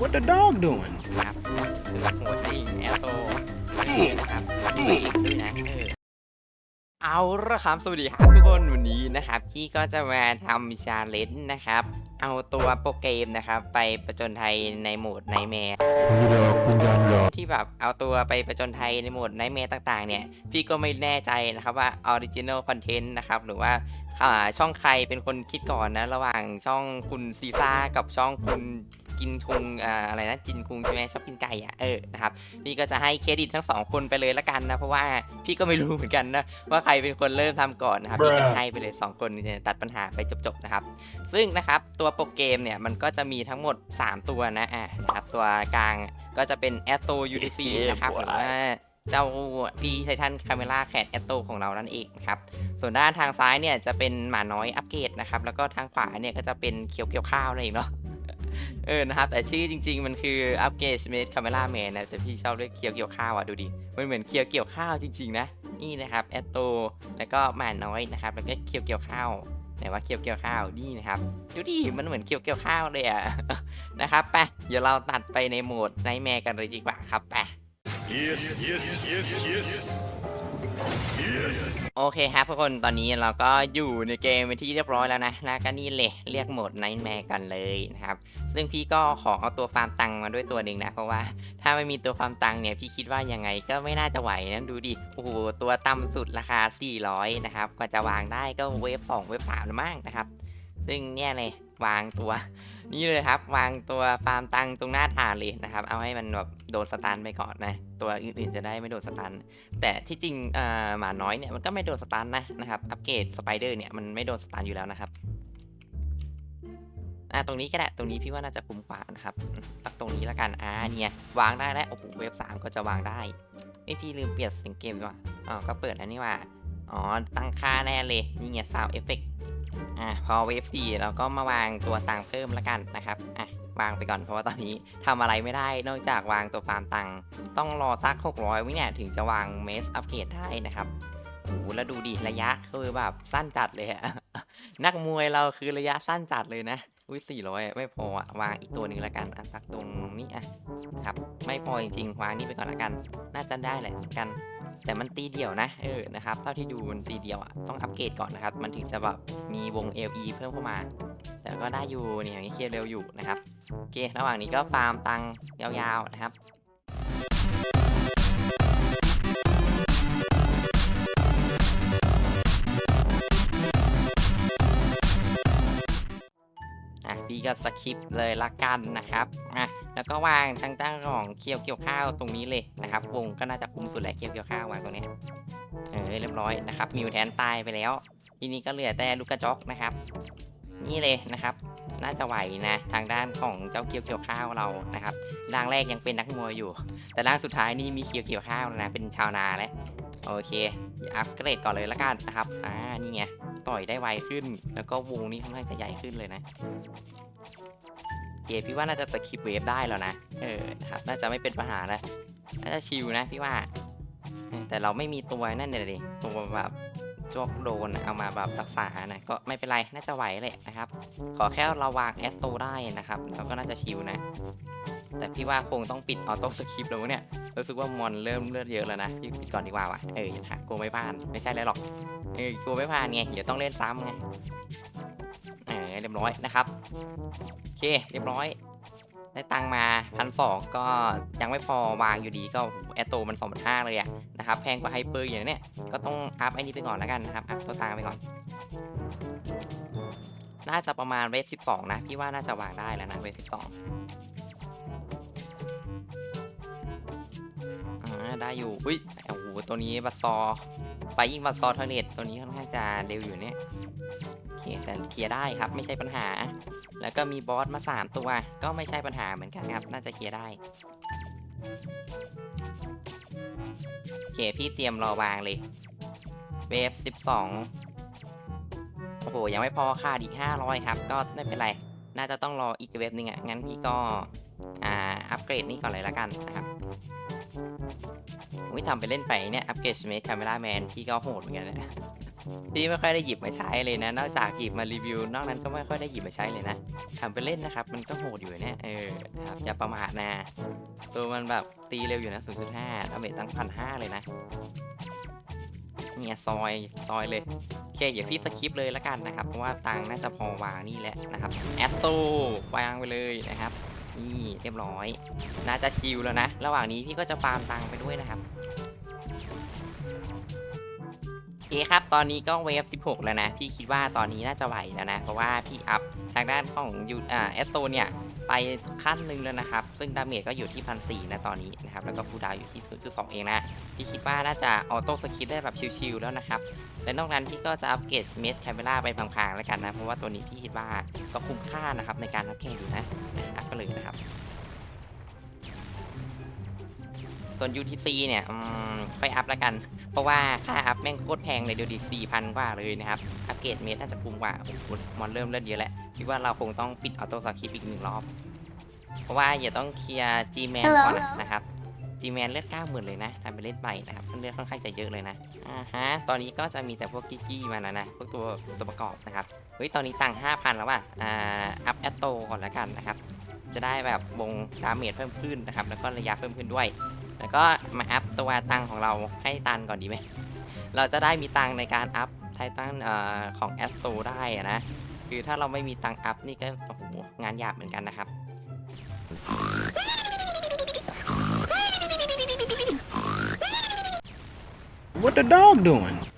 What the dog doing? นะครับคือโหดจริงแอลโตนี่นะครับนี่ด้วยนะเออเอาละครับสวัสดีครับทุกคนวันนี้นะครับพี่ก็จะมาทำชาเลนจ์นะครับ เอาตัวโปรเกมนะครับ ไปประจนภัยในโหมดไนแมร์ที่แบบเอาตัวไปประจนภัยในโหมดไนแมร์ต่างๆ เนี่ย พี่ก็ไม่แน่ใจนะครับว่าออริจิน l ลคอนเทนต์นะครับ หรือว่าอ่าช่องใครเป็นคนคิดก่อนนะ ระหว่างช่องคุณซีซ่ากับช่องคุณ กินคุงอ่าอะไรนะจินคุงใช่ไหมชอบกินไก่อะเออนะครับพี่ก็จะให้เครดิตทั้งสองคนไปเลยละกันนะเพราะว่าพี่ก็ไม่รู้เหมือนกันนะว่าใครเป็นคนเริ่มทำก่อนนะครับพี่ก็ให้ไปเลย 2 คนเนี่ยตัดปัญหาไปจบๆนะครับ ซึ่งนะครับตัวโปรเกมเนี่ยมันก็จะมีทั้งหมด 3 ตัวนะอะนะครับตัวกลางก็จะเป็น a s t o UTC นะครับหรือว่าเจ้าพี่ไททันคาเมล่าแคดแอตโตของเรานั่นเองนะครับ ส่วนด้านทางซ้ายเนี่ยจะเป็นหมาน้อยอัปเกรดนะครับ แล้วก็ทางขวาเนี่ยก็จะเป็นเขียวเกี่ยวข้าวนั่นเองเนาะ เออนะครับ แต่ชื่อจริง ๆ มันคืออัปเกรดเมดคาเมล่าแมนนะ แต่พี่ชอบเรียกเคียวเกี่ยวข้าวอะดูดิ มันเหมือนเคียวเกี่ยวข้าวจริง ๆ นะ นี่นะครับแอตโต แล้วก็หมาน้อยนะครับ แล้วก็เคียวเกี่ยวข้าวไหนว่าเคียวเกี่ยวข้าวนี่นะครับ ดูดิ มันเหมือนเคียวเกี่ยวข้าวเลยอะ นะครับไป เดี๋ยวเราตัดไปในโหมดไนแมร์กันเลยดีกว่าครับไป Yes, yes, yes, yes. โอเคครับทุกคนตอนนี้เราก็อยู่ในเกมเป็นที่เรียบร้อยแล้วนะแล้วก็นี่เลยเรียกโหมด Nightmare กันเลยนะครับ ซึ่งพี่ก็ขอเอาตัวฟาร์มตังค์มาด้วยตัวหนึ่งนะ เพราะว่าถ้าไม่มีตัวฟาร์มตังค์เนี่ยพี่คิดว่ายังไงก็ไม่น่าจะไหวนะดูดิโอ้โหตัวต่ำสุดราคา 400 นะครับกว่าจะวางได้ก็เวฟ2เวฟ3แล้วมั้งนะครับ ซึ่งเนี่ยเลย วางตัว นี่เลยครับ วางตัวฟาร์มตังตรงหน้าฐานเลยนะครับ เอาให้มันแบบโดนสตันไปก่อนนะ ตัวอื่นๆจะได้ไม่โดนสตัน แต่ที่จริงหมาน้อยเนี่ยมันก็ไม่โดนสตันนะนะครับ อัปเกรดสไปเดอร์เนี่ยมันไม่โดนสตันอยู่แล้วนะครับอ่าตรงนี้ก็ได้ตรงนี้พี่ว่าน่าจะคุ้มกว่านะครับสักตรงนี้แล้วกันอ่าเนี่ยวางได้แล้วโอ้โหเวฟสามก็จะวางได้ไม่พี่ลืมเปลี่ยนเสียงเกมดีกว่าอ๋อก็เปิดแล้วนี่ว่าอ๋อตั้งค่าแน่เลยนี่ไงซาวเอฟเฟก อะพอเวฟสี่เราก็มาวางตัวตังค์เพิ่มแล้วกันนะครับอะวางไปก่อนเพราะว่าตอนนี้ทำอะไรไม่ได้นอกจากวางตัวฟาร์มตังค์ต้องรอสัก 600 วิเนี่ยถึงจะวางเมสอัปเกรดได้นะครับโอ้โหแล้วดูดิระยะคือแบบสั้นจัดเลยอะนักมวยเราคือระยะสั้นจัดเลยนะอุ้ย400 ไม่พออะวางอีกตัวหนึ่งแล้วกันอะสักตรงนี้อะนะครับ ไม่พอจริงๆวางนี่ไปก่อนละกัน น่าจะได้แหละกัน แต่มันตีเดี่ยวนะ เออ นะครับ เท่าที่ดูมันตีเดี่ยวอะ ต้องอัปเกรดก่อนนะครับ มันถึงจะแบบมีวง LE เพิ่มเข้ามา แต่ก็ได้อยู่เนี่ยเคลียร์เร็วอยู่นะครับ โอเค ระหว่างนี้ก็ฟาร์มตังค์ยาวๆนะครับ ก็สคิปเลยละกันนะครับอะแล้วก็วางทางด้านของเคียวเกี่ยวข้าวตรงนี้เลยนะครับ วงก็น่าจะคุ้มสุดแหละเคียวเกี่ยวข้าววางตรงนี้เออเรียบร้อยนะครับมิวแทนตายไปแล้ว ทีนี้ก็เหลือแต่ลูกกระจอกนะครับ นี่เลยนะครับน่าจะไหวนะทางด้านของเจ้าเคียวเกี่ยวข้าวเรานะครับร่างแรกยังเป็นนักมวยอยู่ แต่ร่างสุดท้ายนี่มีเคียวเกี่ยวข้าวนะเป็นชาวนาแล้วโอเคอัปเกรดก่อนเลยละกันนะครับอ่านี่ไงต่อยได้ไวขึ้น แล้วก็วงนี้ค่อนข้างจะใหญ่ขึ้นเลยนะ เกมพี่ว่าน่าจะสคิปเวฟได้แล้วนะ เออนะครับน่าจะไม่เป็นปัญหาแล้วน่าจะชิลนะพี่ว่าแต่เราไม่มีตัวนั่นเลยดิตัวแบบจวกโดนเอามาแบบรักษานะก็ไม่เป็นไรน่าจะไหวเลยนะครับ ขอแค่เราวางแอสโตได้นะครับเราก็น่าจะชิลนะ แต่พี่ว่าคงต้องปิดออโต้สคริปต์แล้วมั้งเนี่ยรู้สึกว่ามอนเริ่มเลือดเยอะแล้วนะพี่ปิดก่อนดีกว่าวะเอออย่าถามกลัวไม่ผ่านไม่ใช่เลยหรอกเออกลัวไม่ผ่านไงเดี๋ยวต้องเล่นซ้ำไงเออเรียบร้อยนะครับ เคเรียบร้อยได้ตังมาพันสองก็ยังไม่พอวางอยู่ดีก็แอตโตมันสองพันห้าเลยอะนะครับแพงกว่าไฮเปอร์อย่างเนี้ยก็ต้องอัพไอ้นี้ไปก่อนแล้วกันนะครับอัพตัวตังไปก่อน น่าจะประมาณเวฟ12นะ พี่ว่าน่าจะวางได้แล้วนะเวฟ12อ่าได้อยู่อุ้ยโอ้โหตัวนี้บัตซอ ไปยิงบัตซอทอเลตตัวนี้ค่อนข้างจะเร็วอยู่เนี่ยโอเคแต่เคลียร์ได้ครับไม่ใช่ปัญหา แล้วก็มีบอสมา 3 ตัว ก็ไม่ใช่ปัญหาเหมือนกันครับ น่าจะเคลียร์ได้โอเคพี่เตรียมรอวางเลยเวฟ12 โอ้โห ยังไม่พอค่ะอีก 500 ครับ ก็ไม่เป็นไร น่าจะต้องรออีกเว็บหนึงอะ งั้นพี่ก็ อ่า อัปเกรดนี่ก่อนเลยละกันนะครับ อุ้ยทำไปเล่นไปเนี่ยอัปเกรดสเมคคาเมราแมนพี่ก็โหดเหมือนกันนะพี่ไม่ค่อยได้หยิบมาใช้เลยนะ นอกจากหยิบมารีวิวนอกนั้นก็ไม่ค่อยได้หยิบมาใช้เลยนะทำไปเล่นนะครับ มันก็โหดอยู่เนี่ยเออครับอย่าประมาทนะ ตัวมันแบบตีเร็วอยู่นะ 0.5ดาเมจตั้งพันห้าเลยนะเนี่ยซอยซอยเลยโอเคเดี๋ยวพี่สคิปเลยละกันนะครับ เพราะว่าตังค์น่าจะพอวางนี่แหละนะครับแอสโตวางไปเลยนะครับ นี่เรียบร้อย น่าจะชิลแล้วนะ ระหว่างนี้พี่ก็จะฟาร์มตังค์ไปด้วยนะครับโอเคครับ ตอนนี้ก็เวฟ 16 แล้วนะ พี่คิดว่าตอนนี้น่าจะไหวแล้วนะ เพราะว่าพี่อัพทางด้านของยูอ่าแอสโตเนี่ย ไปขั้นหนึ่งแล้วนะครับ ซึ่งดาเมจก็อยู่ที่พันสนะตอนนี้นะครับ แล้วก็คูดาวอยู่ที่ 0.2 เองนะพี่คิดว่าน่าจะออโต้สกิลได้แบบชิลๆแล้วนะครับ และนอกนั้นพี่ก็จะอัปเกรดเมดแคมเ r ราไปพลางๆแล้วกันนะ เพราะว่าตัวนี้พี่คิดว่าก็คุ้มค่านะครับในการอัปเกรดอยู่นะอัพไปเลยนะครับ ส่วน UTC เนี่ยอืมค่อยอัพแล้วกัน เพราะว่าค่าอัพแม่งโคตรแพงเลยเดี๋ยวดี4,000กว่าเลยนะครับ อัปเกรดเมดน่าจะคุ้มกว่าโอ้โหมอนเริ่มเลือดเยอะแล้วคิดว่าเราคงต้องปิดออโต้สกิปอีกหนึ่งรอบ เพราะว่าอย่าต้องเคลียร์ G-Man ก่อนนะนะครับ G-Man เลือด90,000เลยนะทำไปเล่นใหม่นะครับเลือดค่อนข้างจะเยอะเลยนะอ่าฮะตอนนี้ก็จะมีแต่พวกกิ๊กๆมาแล้วนะพวกตัวตัวประกอบนะครับเฮ้ยตอนนี้ตังค์5,000 แล้วว่ะอ่าอัพแอตโตก่อนแล้วกันนะครับจะได้แบบวงดาเมจเพิ่มขึ้นนะครับแล้วก็ระยะเพิ่มขึ้นด้วย แล้วก็มาอัพตัวตังของเราให้ตันก่อนดีไหม เราจะได้มีตังในการอัพไททันอของแอสโตได้นะ คือถ้าเราไม่มีตังอัพนี่ก็โอ้โหงานหยาบเหมือนกันนะครับ What the dog doing?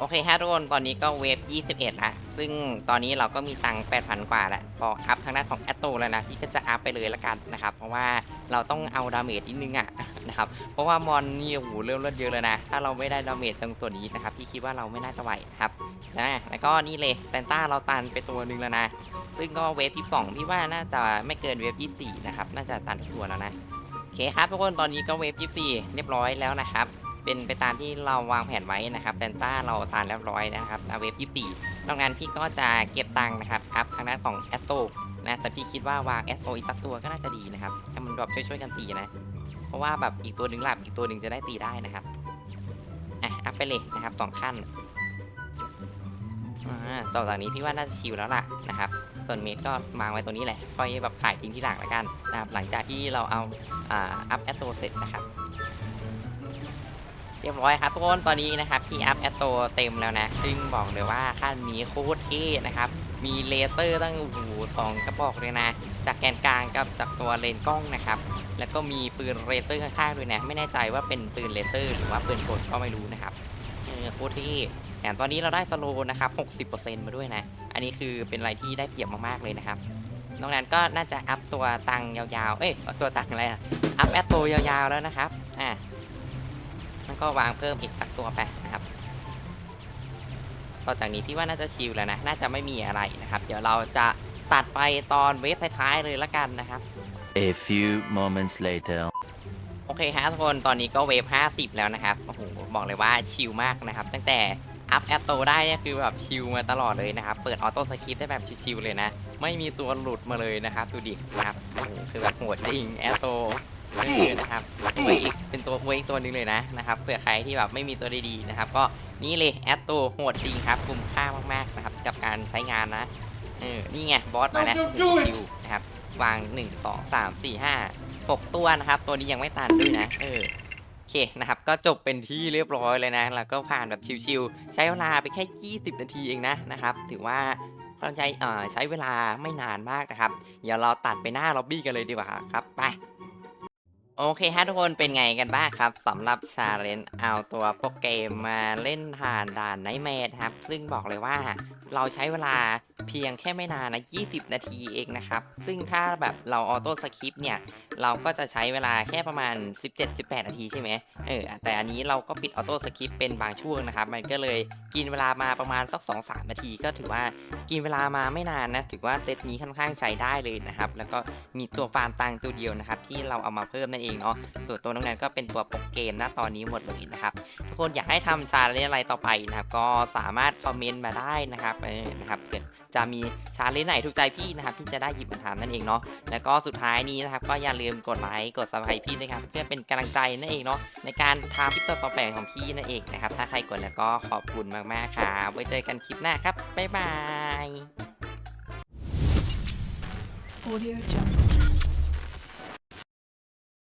โอเคฮะทุกคนตอนนี้ก็เวฟ 21 ละซึ่งตอนนี้เราก็มีตังค์8,000 กว่าแล้วพออัพทางด้านของแอตโตแล้วนะพี่ก็จะอัพไปเลยละกันนะครับ เพราะว่าเราต้องเอาดาเมจนิดนึงอะนะครับ เพราะว่ามอนนี่โอ้โหเริ่มเลือดเยอะเลยนะ ถ้าเราไม่ได้ดาเมจตรงส่วนนี้นะครับ พี่คิดว่าเราไม่น่าจะไหวนะครับนะแล้วก็นี่เลยแตนต้าเราตันไปตัวหนึ่งแล้วนะ ซึ่งก็เวฟที่สองพี่ว่าน่าจะไม่เกินเวฟ24 นะครับ น่าจะตันตัวแล้วนะโอเคครับทุกคนตอนนี้ก็เวฟ24 เรียบร้อยแล้วนะครับ เป็นไปตามที่เราวางแผนไว้นะครับแดนต้าเราตานเรียบร้อยนะครับนาเวฟ24นอกนั้นพี่ก็จะเก็บตังค์นะครับอัพทางด้านของแอสโตนะแต่พี่คิดว่าวางแอสโตอีกสักตัวก็น่าจะดีนะครับให้มันแบบช่วยๆกันตีนะ เพราะว่าแบบอีกตัวหนึ่งหลับอีกตัวหนึ่งจะได้ตีได้นะครับอะอัพไปเลยนะครับสองขั้นต่อจากนี้พี่ว่าน่าจะชิลแล้วล่ะนะครับส่วนเมดก็มางไว้ตัวนี้แหละค่อยแบบขายทิ้งที่หลังแล้วกันนะครับหลังจากที่เราเอาอ่าอัพแอสโตเสร็จนะครับ เรียบร้อยครับทุกคนตอนนี้นะครับที่อัพแอตโตเต็มแล้วนะ ซึ่งบอกเลยว่าขั้นนี้โคตรเท่นะครับ มีเลเซอร์ตั้งโอ้โหสองกระบอกเลยนะ จากแกนกลางกับจากตัวเลนกล้องนะครับ แล้วก็มีปืนเลเซอร์ข้างๆด้วยนะ ไม่แน่ใจว่าเป็นปืนเลเซอร์หรือว่าปืนกลก็ไม่รู้นะครับเออโคตรเท่แถมตอนนี้เราได้สโลว์นะครับ 60%มาด้วยนะ อันนี้คือเป็นอะไรที่ได้เปรียบมากๆเลยนะครับนอกนั้นก็น่าจะอัพตัวตังค์ยาวๆ เอ้ย ตัวตังค์อะไรอะอัพแอตโตยาวๆแล้วนะครับ อ่า แล้วก็วางเพิ่มอีกสักตัวไปนะครับต่อจากนี้พี่ว่าน่าจะชิลแล้วนะ น่าจะไม่มีอะไรนะครับ เดี๋ยวเราจะตัดไปตอนเวฟท้ายๆเลยละกันนะครับ A few moments later. โอเคฮะทุกคน ตอนนี้ก็เวฟ 50 แล้วนะครับ โอ้โห บอกเลยว่าชิลมากนะครับ ตั้งแต่อัพแอตโตได้เนี่ยคือแบบชิลมาตลอดเลยนะครับ เปิดออโต้สคริปต์ได้แบบชิลๆเลยนะ ไม่มีตัวหลุดมาเลยนะครับ ดูดินะครับโอ้โหคือแบบโหดจริงแอตโต เออนะครับอวยอีกเป็นตัวอวยอีกตัวหนึงเลยนะนะครับเผื่อใครที่แบบไม่มีตัวดีๆนะครับ ก็นี่เลยแอตโตโหดจริงครับคุ้มค่ามากๆนะครับกับการใช้งานนะเออนี่ไงบอสมาแล้วชิวๆนะครับวาง 1 2 3 4 5 6 ตัวนะครับ ตัวนี้ยังไม่ตันด้วยนะเออโอเคนะครับก็จบเป็นที่เรียบร้อยเลยนะ แล้วก็ผ่านแบบชิวๆใช้เวลาไปแค่ 20 นาทีเองนะนะครับ ถือว่าเราใช้เอ่อใช้เวลาไม่นานมากนะครับ เดี๋ยวเราตัดไปหน้าล็อบบี้กันเลยดีกว่าครับ ไป โอเคฮะทุกคนเป็นไงกันบ้างครับสำหรับชาเลนจ์เอาตัวโปรเกมมาเล่นผ่านด่านไนท์แมทครับ ซึ่งบอกเลยว่าเราใช้เวลาเพียงแค่ไม่นานนะ 20 นาทีเองนะครับ ซึ่งถ้าแบบเราออโต้สคริปต์เนี่ย เราก็จะใช้เวลาแค่ประมาณ 17-18 นาทีใช่ไหมเออ แต่อันนี้เราก็ปิดออโต้สคริปเป็นบางช่วงนะครับ มันก็เลยกินเวลามาประมาณสัก 2-3 นาที ก็ถือว่ากินเวลามาไม่นานนะ ถือว่าเซตนี้ค่อนข้างใช้ได้เลยนะครับ แล้วก็มีตัวฟาร์มตังตัวเดียวนะครับที่เราเอามาเพิ่มนั่นเองเนาะส่วนตัวน้องแนนก็เป็นตัวปรเกมนะตอนนี้หมดเลยนะครับทุกคนอยากให้ทำชาเลนจ์อะไรต่อไปนะครับก็สามารถคอมเมนต์มาได้นะครับเออนะครับเผื่อจะมีชาเลนจ์ไหนถูกใจพี่นะครับพี่จะได้หยิบมาทำนั่นเองเนาะแล้วก็สุดท้ายนี้นะครับก็อย่าลืมกดไลค์กด subscribe พี่นะครับเพื่อเป็นกำลังใจนั่นเองเนาะในการทำคลิปต่อไปของพี่นั่นเองนะครับถ้าใครกดแล้วก็ขอบคุณมากๆครับไว้เจอกันคลิปหน้าครับบ๊ายบาย Audio Jungle.